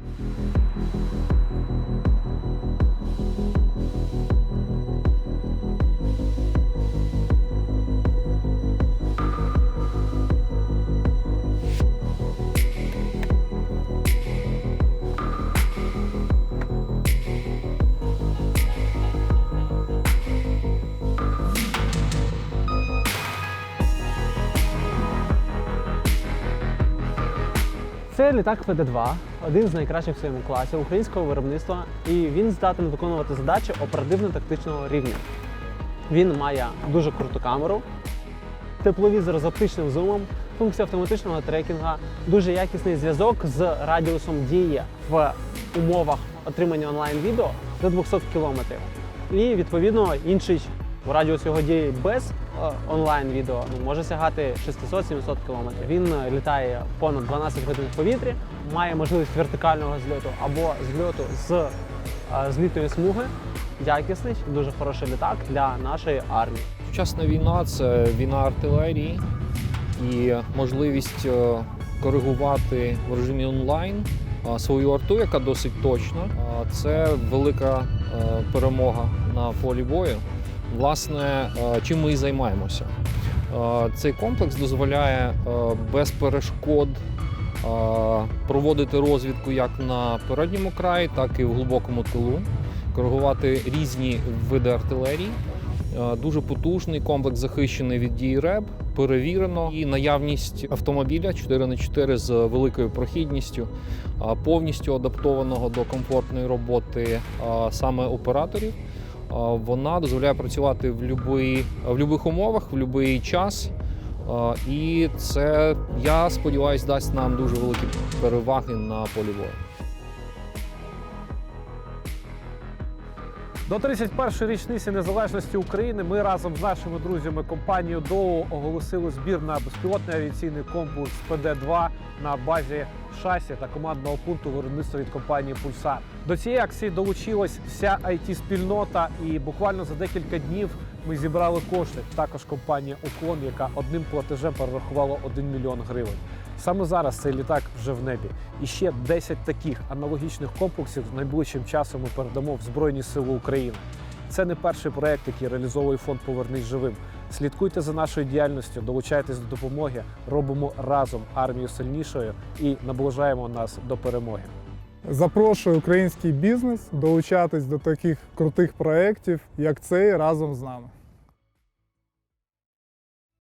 Це літак ПД-2, один з найкращих в своєму класі українського виробництва, і він здатен виконувати задачі оперативно-тактичного рівня. Він має дуже круту камеру, тепловізор з оптичним зумом, функцію автоматичного трекінга, дуже якісний зв'язок з радіусом дії в умовах отримання онлайн-відео до 200 км. І відповідно інший радіус його дії без е, онлайн-відео ну, може сягати 600-700 км. Він е, літає понад 12 годин в повітрі, має можливість вертикального зльоту або зльоту з е, злітної смуги. Якісний, дуже хороший літак для нашої армії. Сучасна війна це війна артилерії і можливість коригувати в режимі онлайн свою арту, яка досить точна. Це велика перемога на полі бою. Власне, е, чим ми і займаємося. Е, Цей комплекс дозволяє е, без перешкод проводити розвідку як на передньому краї, так і в глибокому тилу, коригувати різні види артилерії. Дуже потужний комплекс захищений від дії РЕБ, перевірено і наявність автомобіля 4х4 з великою прохідністю, повністю адаптованого до комфортної роботи саме операторів. Вона дозволяє працювати в будь-яких умовах, в будь-який час. І це, я сподіваюся, дасть нам дуже великі переваги на полі бою. До 31-ї річниці незалежності України ми разом з нашими друзями компанією ДОУ оголосили збір на безпілотний авіаційний комплекс ПД-2 на базі шасі та командного пункту виробництва від компанії Пульсар. До цієї акції долучилась вся it спільнота і буквально за декілька днів ми зібрали кошти. Також компанія Уклон, яка одним платежем перерахувала 1 мільйон гривень. Саме зараз цей літак вже в небі. І ще 10 таких аналогічних комплексів найближчим часом ми передамо в Збройні Сили України. Це не перший проект, який реалізовує фонд Повернись живим. Слідкуйте за нашою діяльністю, долучайтесь до допомоги. Робимо разом армію сильнішою і наближаємо нас до перемоги. Запрошую український бізнес долучатись до таких крутих проєктів, як цей разом з нами.